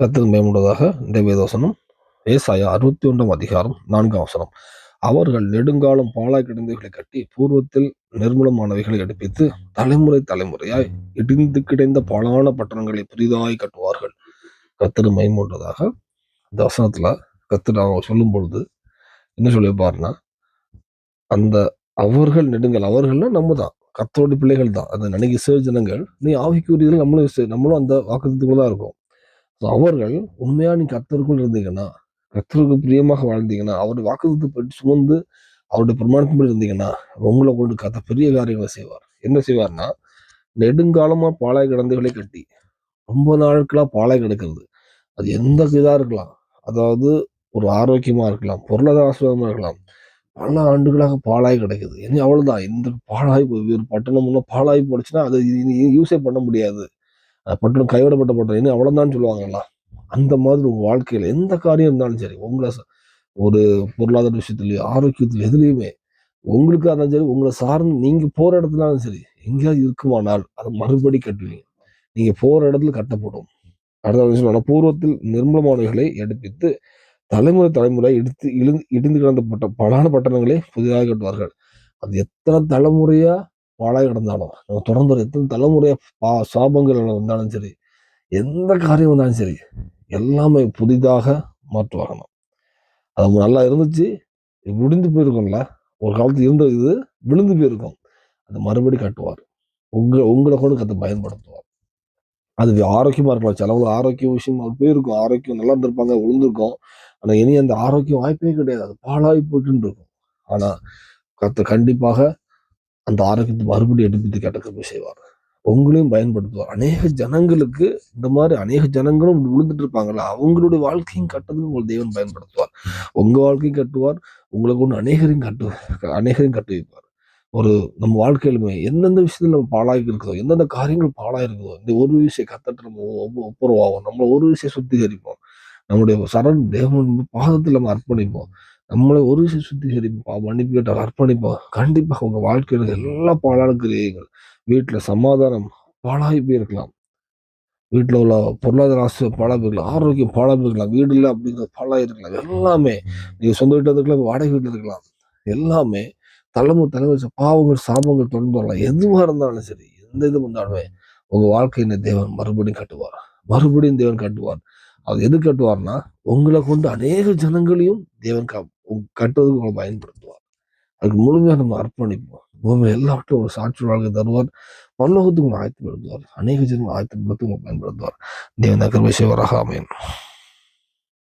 கர்த்தர் மேம்படுவதாக இந்த வேதவசனம் ஏசாயா அறுபத்தி ஒன்றாம் அதிகாரம் நான்காம் வசனம். அவர்கள் நெடுங்காலம் பாழாய் கிடந்தவைகளை கட்டி பூர்வத்தில் நிர்மூலமானவைகளை எடுப்பித்து தலைமுறை தலைமுறையாய் இடிந்து கிடைந்த பாழான பட்டணங்களை புதிதாய் கட்டுவார்கள். கத்திர மேம்படுவதாக இந்த வசனத்தில் கத்திர அவங்க சொல்லும் பொழுது என்ன சொல்லியிருப்பாருன்னா அந்த அவர்கள் நெடுங்கள் அவர்கள்னா நம்ம தான் கத்தோட பிள்ளைகள் தான் அந்த நினைக்க ஜனங்கள் நீ ஆவிக்குரியதில் நம்மளும் நம்மளும் அந்த வாக்குத்துக்குள்ள தான் இருக்கும். ஸோ அவர்கள் உண்மையாக நீ கத்தருக்குள் இருந்தீங்கன்னா கர்த்தருக்கு பிரியமாக வாழ்ந்தீங்கன்னா அவருடைய வாக்குத்தத்தை பற்றி சுமந்து அவருடைய பிரமாணத்தின்படி இருந்தீங்கன்னா உங்களை கொண்டு கத்த பெரிய காரியங்களை செய்வார். என்ன செய்வார்னா நெடுங்காலமாக பாலாய் கிடந்துகளை கட்டி ரொம்ப நாட்களாக பாலாய் கிடக்கிறது. அது எந்த இதாக இருக்கலாம். அதாவது ஒரு ஆரோக்கியமாக இருக்கலாம் பொருளாதார ஆசீர்வாதமா இருக்கலாம். பல ஆண்டுகளாக பாலாய் கிடைக்குது. இனி அவ்வளோதான் இந்த பாலாய் போய் ஒரு பட்டணம்னா பாலாய் போடுச்சுன்னா அதை யூஸே பண்ண முடியாது. அது பட்டணம் கைவிடப்பட்ட பட்டணம் இனி அவ்வளவுதான் சொல்லுவாங்கல்ல. அந்த மாதிரி உங்கள் வாழ்க்கையில் எந்த காரியம் இருந்தாலும் சரி உங்களை ச- ஒரு பொருளாதார விஷயத்துலையும் ஆரோக்கியத்தில் எதுலேயுமே உங்களுக்கு இருந்தாலும் சரி உங்களை சார்ந்து நீங்கள் போகிற இடத்துலாலும் சரி எங்கேயாவது இருக்குமானால் அதை மறுபடி கட்டுவீங்க. நீங்கள் போகிற இடத்துல கட்டப்படும். அடுத்த விஷயம் பூர்வத்தில் நிர்மலமானவைகளை எடுப்பித்து தலைமுறை தலைமுறை இடித்து இழுந்து இடிந்து கிடந்த பட்ட பலான பட்டணங்களை புதிதாக கட்டுவார்கள். அது எத்தனை தலைமுறையாக பாழாய் கிடந்தாலும் நம்ம தொடர்ந்து ஒரு எத்தனை தலைமுறையாக பா சாபங்கள் வந்தாலும் சரி எந்த காரியம் வந்தாலும் சரி எல்லாமே புதிதாக மாற்றுவாகணும். அது நல்லா இருந்துச்சு விழுந்து போயிருக்கும்ல ஒரு காலத்தில் இருந்த இது விழுந்து போயிருக்கும். அது மறுபடி கட்டுவார். உங்களை உங்களை கூட கற்று பயன்படுத்துவார். அது ஆரோக்கியமாக இருக்கலாம். சிலவங்க ஆரோக்கிய விஷயம் அது போயிருக்கும். ஆரோக்கியம் நல்லா இருந்திருப்பாங்க விழுந்திருக்கும் ஆனால் இனி அந்த ஆரோக்கியம் வாய்ப்பே கிடையாது. அது பாழாகி போயிட்டு இருக்கும். ஆனால் கற்று கண்டிப்பாக அந்த ஆரோக்கியத்தை மறுபடியும் எடுப்பித்து கேட்ட செய்வார். உங்களையும் பயன்படுத்துவார். அநேக ஜனங்களுக்கு இந்த மாதிரி அநேக ஜனங்களும் விழுந்துட்டு இருப்பாங்கல்ல அவங்களுடைய வாழ்க்கையும் கட்டதுக்கு உங்களை தெய்வம் பயன்படுத்துவார். உங்க வாழ்க்கையும் கட்டுவார் உங்களை கொண்டு அநேகரையும் கட்டு அநேகரையும் கட்டு வைப்பார். ஒரு நம்ம வாழ்க்கையிலுமே எந்தெந்த விஷயத்துல நம்ம பாழாகி இருக்குதோ எந்தெந்த காரியங்கள் பாழாக இருக்குதோ இந்த ஒரு விஷயம் கத்தட்டு நம்ம ஒப்புரவாகும் நம்மளை ஒரு விஷயம் சுத்திகரிப்போம். நம்முடைய சரண் தேவன் பாதத்தில் நம்ம அர்ப்பணிப்போம். நம்மளை ஒரு விஷயம் சரிப்பா மன்னிப்பு கேட்டால் அர்ப்பணிப்பா. கண்டிப்பாக உங்க வாழ்க்கையில எல்லா பாழான கிரியைகள் வீட்டுல சமாதானம் பாழாகி போயிருக்கலாம். வீட்டில் உள்ள பொருளாதார ஆசை பாழா போயிருக்கலாம். ஆரோக்கியம் பாழா போயிருக்கலாம். வீடு இல்லை அப்படிங்கிறது பாழாயிருக்கலாம் எல்லாமே நீங்கள் சொந்த வீட்டில் இருக்கலாம் வாடகை வீட்டில் இருக்கலாம் எல்லாமே தலைமுறை தலைவர் பாவங்கள் சாபங்கள் தொடர்ந்து வரலாம். எதுவாக இருந்தாலும் சரி எந்த இது வந்தாலுமே உங்கள் வாழ்க்கையினை தேவன் மறுபடியும் கட்டுவார். மறுபடியும் தேவன் கட்டுவார். அது எது கட்டுவார்னா உங்களை கொண்டு அநேக ஜனங்களையும் தேவன் கா கட்டுவதற்கு உங்களை பயன்படுத்துவார். அதுக்கு முழுமையாக நம்ம அர்ப்பணிப்போம். பூமியில் எல்லாவற்றையும் ஒரு சாட்சி வாழ்க்கை தருவார். பல்லோகத்துக்கு உங்களை ஆயத்தப்படுத்துவார். அநேக ஜனங்களை ஆயத்தப்படுத்தி உங்களை பயன்படுத்துவார். தேவன் கருமை சிவராக அமையன்